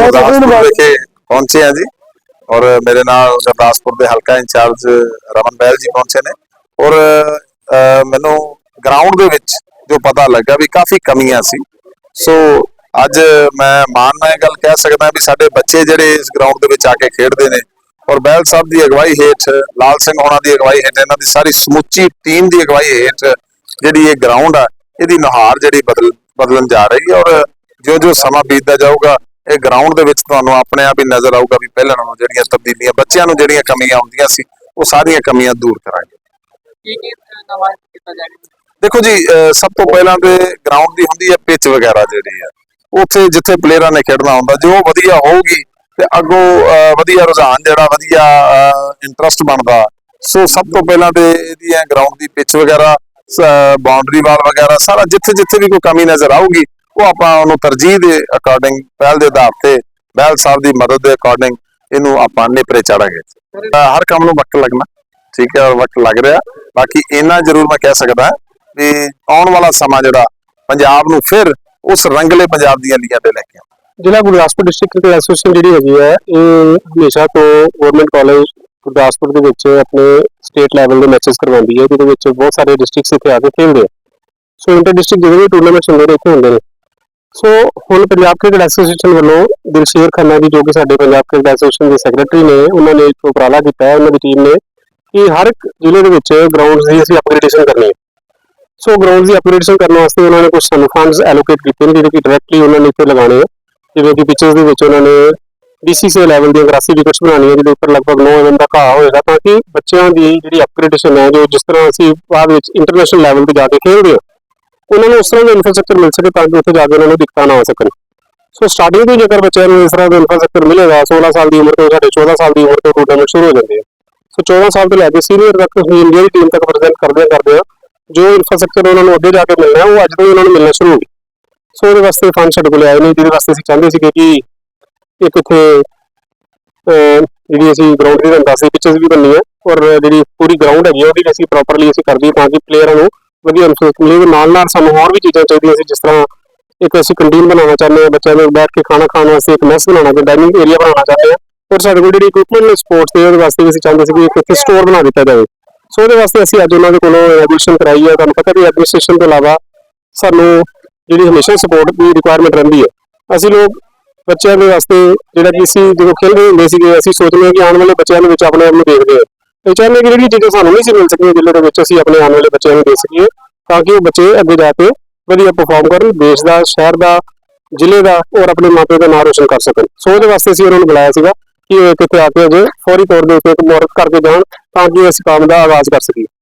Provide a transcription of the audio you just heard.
ਹੁਣ ਵਿਖੇ ਪਹੁੰਚੇ ਹਾਂ ਜੀ। ਔਰ ਮੇਰੇ ਨਾਲ ਗੁਰਦਾਸਪੁਰ ਦੇ ਹਲਕਾ ਇੰਚਾਰਜ ਰਮਨ ਬੈਲ ਜੀ ਪਹੁੰਚੇ ਨੇ। ਔਰ ਮੈਨੂੰ ਗਰਾਊਂਡ ਦੇ ਵਿੱਚ ਜੋ ਪਤਾ ਲੱਗਾ ਵੀ ਕਾਫੀ ਕਮੀਆਂ ਸੀ। ਸੋ ਅੱਜ ਮੈਂ ਮਾਣ ਨਾਲ ਗੱਲ ਕਹਿ ਸਕਦਾ ਵੀ ਸਾਡੇ ਬੱਚੇ ਜਿਹੜੇ ਇਸ ਗਰਾਊਂਡ ਦੇ ਵਿੱਚ ਆ ਕੇ ਖੇਡਦੇ ਨੇ ਔਰ ਬੈਲ ਸਾਹਿਬ ਦੀ ਅਗਵਾਈ ਹੇਠ ਲਾਲ ਸਿੰਘ ਹੋਣਾ ਦੀ ਅਗਵਾਈ ਹੇਠ ਇਹਨਾਂ ਦੀ ਸਾਰੀ ਸਮੁੱਚੀ ਟੀਮ ਦੀ ਅਗਵਾਈ ਹੇਠ ਜਿਹੜੀ ਇਹ ਗਰਾਊਂਡ ਆ ਇਹਦੀ ਨੁਹਾਰ ਜਿਹੜੀ ਬਦਲ ਬਦਲਣ ਜਾ ਰਹੀ ਹੈ। ਔਰ ਜਿਉਂ ਜਿਉਂ ਸਮਾਂ ਬੀਤਦਾ ਜਾਊਗਾ ਇਹ ਗਰਾਊਂਡ ਦੇ ਵਿੱਚ ਤੁਹਾਨੂੰ ਆਪਣੇ ਆਪ ਹੀ ਨਜ਼ਰ ਆਊਗਾ ਵੀ ਪਹਿਲਾਂ ਨਾਲੋਂ ਜਿਹੜੀਆਂ ਤਬਦੀਲੀਆਂ ਬੱਚਿਆਂ ਨੂੰ ਜਿਹੜੀਆਂ ਕਮੀਆਂ ਆਉਂਦੀਆਂ ਸੀ ਉਹ ਸਾਰੀਆਂ ਕਮੀਆਂ ਦੂਰ ਕਰਾਂਗੇ। ਕੀ ਕੀ ਨਵਾਂ ਕੀਤਾ ਜਾਏਗਾ ਦੇਖੋ ਜੀ ਸਭ ਤੋਂ ਪਹਿਲਾਂ ਤੇ ਗਰਾਊਂਡ ਦੀ ਹੁੰਦੀ ਹੈ ਪਿਚ ਵਗੈਰਾ ਜਿਹੜੀ ਹੈ। ਉੱਥੇ ਜਿੱਥੇ ਪਲੇਅਰਾਂ ਨੇ ਖੇਡਣਾ ਹੁੰਦਾ ਜੋ ਵਧੀਆ ਹੋਊਗੀ ਤੇ ਅੱਗੋਂ ਵਧੀਆ ਰੁਝਾਨ ਜਿਹੜਾ ਵਧੀਆ ਇੰਟਰਸਟ ਬਣਦਾ। ਸੋ ਸਭ ਤੋਂ ਪਹਿਲਾਂ ਤੇ ਇਹਦੀ ਹੈ ਗਰਾਊਂਡ ਦੀ ਪਿਚ ਵਗੈਰਾ ਬਾਉਂਡਰੀ ਵਾਲ ਵਗੈਰਾ ਸਾਰਾ ਜਿੱਥੇ ਜਿੱਥੇ ਵੀ ਕੋਈ ਕਮੀ ਨਜ਼ਰ ਆਊਗੀ ਉਹ ਆਪਾਂ ਉਹਨੂੰ ਤਰਜੀਹ ਦੇ ਅਕੋਰਡਿੰਗ ਪਹਿਲ ਦੇ ਆਧਾਰ ਤੇ ਬਹਿਲ ਸਾਹਿਬ ਦੀ ਮਦਦ ਦੇ ਅਕੋਰਡਿੰਗ ਇਹਨੂੰ ਆਪਾਂ ਨੇਪਰੇ ਚਾੜਾਂਗੇ। ਅਹ ਹਰ ਕੰਮ ਨੂੰ ਵਕਤ ਲੱਗਣਾ, ਠੀਕ ਹੈ ਵਕਤ ਲੱਗ ਰਿਹਾ। ਬਾਕੀ ਇੰਨਾ ਜ਼ਰੂਰ ਮੈਂ ਕਹਿ ਸਕਦਾ ਵੀ ਆਉਣ ਵਾਲਾ ਸਮਾਂ ਜਿਹੜਾ ਪੰਜਾਬ ਨੂੰ ਫਿਰ ਉਸ ਰੰਗਲੇ ਪੰਜਾਬ ਦੀਆਂ ਲੀਆਂ ਤੇ ਲੈ ਕੇ ਆਉਣਾ। ਜ਼ਿਲ੍ਹਾ ਗੁਰਦਾਸਪੁਰ ਡਿਸਟ੍ਰਿਕਟ ਕ੍ਰਿਕਟ ਐਸੋਸੀਏਸ਼ਨ ਜਿਹੜੀ ਹੈਗੀ ਹੈ, ਇਹ ਹਮੇਸ਼ਾ ਤੋਂ ਗਵਰਨਮੈਂਟ ਕਾਲਜ ਗੁਰਦਾਸਪੁਰ ਦੇ ਵਿੱਚ ਆਪਣੇ ਸਟੇਟ ਲੈਵਲ ਦੇ ਮੈਚਸ ਕਰਵਾਉਂਦੀ ਹੈ, ਜਿਹਦੇ ਵਿੱਚ ਬਹੁਤ ਸਾਰੇ ਡਿਸਟ੍ਰਿਕਟਸ ਇੱਥੇ ਆ ਕੇ ਖੇਡਦੇ ਆ। ਸੋ ਇੰਟਰ ਡਿਸਟ੍ਰਿਕਟ ਜਿਹੜੇ ਵੀ ਟੂਰਨਾਮੈਂਟਸ ਹੁੰਦੇ ਨੇ, ਇੱਥੇ ਹੁੰਦੇ ਨੇ। ਸੋ ਹੁਣ ਪੰਜਾਬ ਕ੍ਰਿਕਟ ਐਸੋਸੀਏਸ਼ਨ ਵੱਲੋਂ ਦਿਲਸ਼ੇਰ ਖੰਨਾ ਜੀ ਜੋ ਕਿ ਸਾਡੇ ਪੰਜਾਬ ਕ੍ਰਿਕਟ ਐਸੋਸੀਏਸ਼ਨ ਦੇ ਸੈਕਟਰੀ ਨੇ, ਉਹਨਾਂ ਨੇ ਇੱਕ ਉਪਰਾਲਾ ਕੀਤਾ ਹੈ, ਉਹਨਾਂ ਦੀ ਟੀਮ ਨੇ ਕਿ ਹਰ ਇੱਕ ਜ਼ਿਲ੍ਹੇ ਦੇ ਵਿੱਚ ਗਰਾਊਂਡਸ ਦੀ ਅਸੀਂ ਅਪਗ੍ਰੇਡੇਸ਼ਨ ਕਰਨੀ ਹੈ। ਸੋ ਗਰਾਊਂਡ ਦੀ ਅਪਗ੍ਰੇਡੇਸ਼ਨ ਕਰਨ ਵਾਸਤੇ ਉਹਨਾਂ ਨੇ ਕੁਝ ਸਾਨੂੰ ਫੰਡਸ ਐਲੋਕੇਟ ਕੀਤੇ ਨੇ, ਜਿਹੜੇ ਕਿ ਡਾਇਰੈਕਟਲੀ ਉਹਨਾਂ ਨੇ ਇੱਥੇ ਲਗਾਉਣੇ ਆ। ਜਿਵੇਂ ਕਿ ਪਿਚਸ ਦੇ ਵਿੱਚ ਉਹਨਾਂ ਨੇ BCCA ਲੈਵਲ ਦੀਆਂ ਗ੍ਰਾਸੀ ਵਿਕਟਸ ਬਣਾਉਣੀਆਂ, ਜਿਹਦੇ ਉੱਪਰ ਲਗਭਗ 9 mm ਦਾ ਘਾਹ ਹੋਏਗਾ, ਤਾਂ ਕਿ ਬੱਚਿਆਂ ਦੀ ਜਿਹੜੀ ਅਪਗ੍ਰੇਡੇਸ਼ਨ ਹੈ, ਜੋ ਜਿਸ ਤਰ੍ਹਾਂ ਅਸੀਂ ਬਾਅਦ ਵਿੱਚ ਇੰਟਰਨੈਸ਼ਨਲ ਲੈਵਲ ਤੇ ਜਾ ਕੇ ਖੇਡਦੇ ਹਾਂ ਉਹਨਾਂ ਨੂੰ ਉਸ ਤਰ੍ਹਾਂ ਦਾ ਇਨਫਰਾਸਟ੍ਰਕਚਰ ਮਿਲ ਸਕੇ ਤਾਂ ਕਿ ਉੱਥੇ ਜਾ ਕੇ ਉਹਨਾਂ ਨੂੰ ਦਿੱਕਤਾਂ ਨਾ ਆ ਸਕਣ। ਸੋ ਸਟਾਰਟਿੰਗ ਤੋਂ ਜੇਕਰ ਬੱਚਿਆਂ ਨੂੰ ਇਸ ਤਰ੍ਹਾਂ ਦਾ ਇਨਫਰਾਸਟ੍ਰਕਚਰ ਮਿਲੇਗਾ 16 ਸਾਲ ਦੀ ਉਮਰ ਤੋਂ ਸਾਡੇ 14 ਸਾਲ ਦੀ ਉਮਰ ਤੋਂ ਟੂਰਨਾਮੈਂਟ ਸ਼ੁਰੂ ਹੋ ਜਾਂਦੇ ਆ। ਸੋ 14 ਸਾਲ ਤੋਂ ਲੈ ਕੇ ਸੀਨੀਅਰ ਤੱਕ ਅਸੀਂ ਇੰਡੀਆ ਦੀ ਟੀਮ ਤੱਕ ਪ੍ਰੈਜ਼ੈਂਟ ਕਰਦੇ ਕਰਦੇ ਆ। ਜੋ ਇਨਫਰਾਸਟ੍ਰਕਚਰ ਉਹਨਾਂ ਨੂੰ ਅੱਗੇ ਜਾ ਕੇ ਮਿਲਣਾ ਉਹ ਅੱਜ ਤੋਂ ਹੀ ਉਹਨਾਂ ਨੂੰ ਮਿਲਣਾ ਸ਼ੁਰੂ ਹੋ ਗਿਆ ਸੋ ਉਹਦੇ ਵਾਸਤੇ ਫੰਡ ਸਾਡੇ ਕੋਲ ਆਏ ਨੇ ਜਿਹਦੇ ਵਾਸਤੇ ਅਸੀਂ ਚਾਹੁੰਦੇ ਸੀਗੇ ਕਿ ਇੱਕ ਉੱਥੇ ਜਿਹੜੀ ਅਸੀਂ ਗਰਾਊਂਡ ਦੀ ਰੰਦਾ ਸੀ ਪਿਚਸ ਵੀ ਬਣਨੀ ਹੈ ਔਰ ਜਿਹੜੀ ਪੂਰੀ ਗਰਾਊਂਡ ਹੈਗੀ ਆ, ਉਹਦੀ ਵੀ ਅਸੀਂ ਪ੍ਰੋਪਰਲੀ ਅਸੀਂ ਕਰਦੀ ਤਾਂ ਕਿ ਪਲੇਅਰਾਂ ਨੂੰ ਵਧੀਆ ਇਨਫਰਾਸਟ੍ਰਕਚਰ ਮਿਲੇ ਨਾਲ ਨਾਲ ਸਾਨੂੰ ਹੋਰ ਵੀ ਚੀਜ਼ਾਂ ਚਾਹੀਦੀਆਂ ਸੀ, ਜਿਸ ਤਰ੍ਹਾਂ ਇੱਕ ਅਸੀਂ ਕੰਟੀਨ ਬਣਾਉਣਾ ਚਾਹੁੰਦੇ ਹਾਂ, ਬੱਚਿਆਂ ਨੂੰ ਬੈਠ ਕੇ ਖਾਣਾ ਖਾਣ ਵਾਸਤੇ ਇੱਕ ਮੈਸ ਬਣਾਉਣਾ ਚਾਹੁੰਦੇ ਡਾਈਨਿੰਗ ਏਰੀਆ ਬਣਾਉਣਾ ਚਾਹੁੰਦੇ ਹਾਂ। ਔਰ ਸਾਡੇ ਕੋਲ ਜਿਹੜੀ ਇਕਵਿਪਮੈਂਟ ਨੇ ਸਪੋਰਟਸ ਦੇ, ਉਹਦੇ ਵਾਸਤੇ ਵੀ ਅਸੀਂ ਚਾਹੁੰਦੇ ਸੀ ਕਿ ਇੱਕ ਇੱਥੇ ਸਟੋਰ ਬਣਾ ਦਿੱਤਾ ਜਾਵੇ। ਸੋ ਉਹਦੇ ਵਾਸਤੇ ਅਸੀਂ ਅੱਜ ਉਹਨਾਂ ਦੇ ਕੋਲੋਂ ਐਡਮਿਸ਼ਨ ਕਰਾਈ ਹੈ। ਤੁਹਾਨੂੰ ਪਤਾ ਵੀ ਐਡਮਿਨਿਸਟ੍ਰੇਸ਼ਨ ਤੋਂ ਇਲਾਵਾ ਸਾਨੂੰ ਜਿਹੜੀ ਹਮੇਸ਼ਾ ਸਪੋਰਟ ਦੀ ਰਿਕੁਆਇਰਮੈਂਟ ਰਹਿੰਦੀ ਹੈ। ਅਸੀਂ ਲੋਕ ਬੱਚਿਆਂ ਦੇ ਵਾਸਤੇ ਜਿਹੜਾ ਕਿ ਅਸੀਂ ਜਦੋਂ ਖੇਡਦੇ ਹੁੰਦੇ ਸੀਗੇ, ਅਸੀਂ ਸੋਚਦੇ ਹਾਂ ਕਿ ਆਉਣ ਵਾਲੇ ਬੱਚਿਆਂ ਦੇ ਵਿੱਚ ਆਪਣੇ ਆਪ ਨੂੰ ਦੇਖਦੇ ਹਾਂ। ਇਹ ਚਾਹੁੰਦੇ ਹਾਂ ਕਿ ਜਿਹੜੀਆਂ ਚੀਜ਼ਾਂ ਸਾਨੂੰ ਨਹੀਂ ਸੀ ਮਿਲ ਸਕੀਆਂ ਜ਼ਿਲ੍ਹੇ ਦੇ ਵਿੱਚ ਅਸੀਂ ਆਪਣੇ ਆਉਣ ਵਾਲੇ ਬੱਚਿਆਂ ਨੂੰ ਦੇ ਸਕੀਏ, ਤਾਂ ਕਿ ਉਹ ਬੱਚੇ ਅੱਗੇ ਜਾ ਕੇ ਵਧੀਆ ਪਰਫਾਰਮ ਕਰਨ, ਦੇਸ਼ ਦਾ, ਸ਼ਹਿਰ ਦਾ, ਜ਼ਿਲ੍ਹੇ ਦਾ ਔਰ ਆਪਣੇ ਮਾਪੇ ਦਾ ਨਾਮ ਰੋਸ਼ਨ ਕਰ ਸਕਣ। ਸੋ ਉਹਦੇ ਵਾਸਤੇ ਅਸੀਂ ਉਹਨਾਂ ਨੂੰ ਬੁਲਾਇਆ ਸੀਗਾ ਕਿ ਉਹ ਇੱਥੇ ਆ ਕੇ ਅਜੇ ਫੌਰੀ ਤੌਰ ਦੇ ਉੱਤੇ ਇੱਕ ਮੁਹਰਤ ਕਰਕੇ ਜਾਣ, ਤਾਂ ਕਿ ਇਸ ਕੰਮ ਦਾ ਆਗਾਜ਼ ਕਰ ਸਕੀਏ।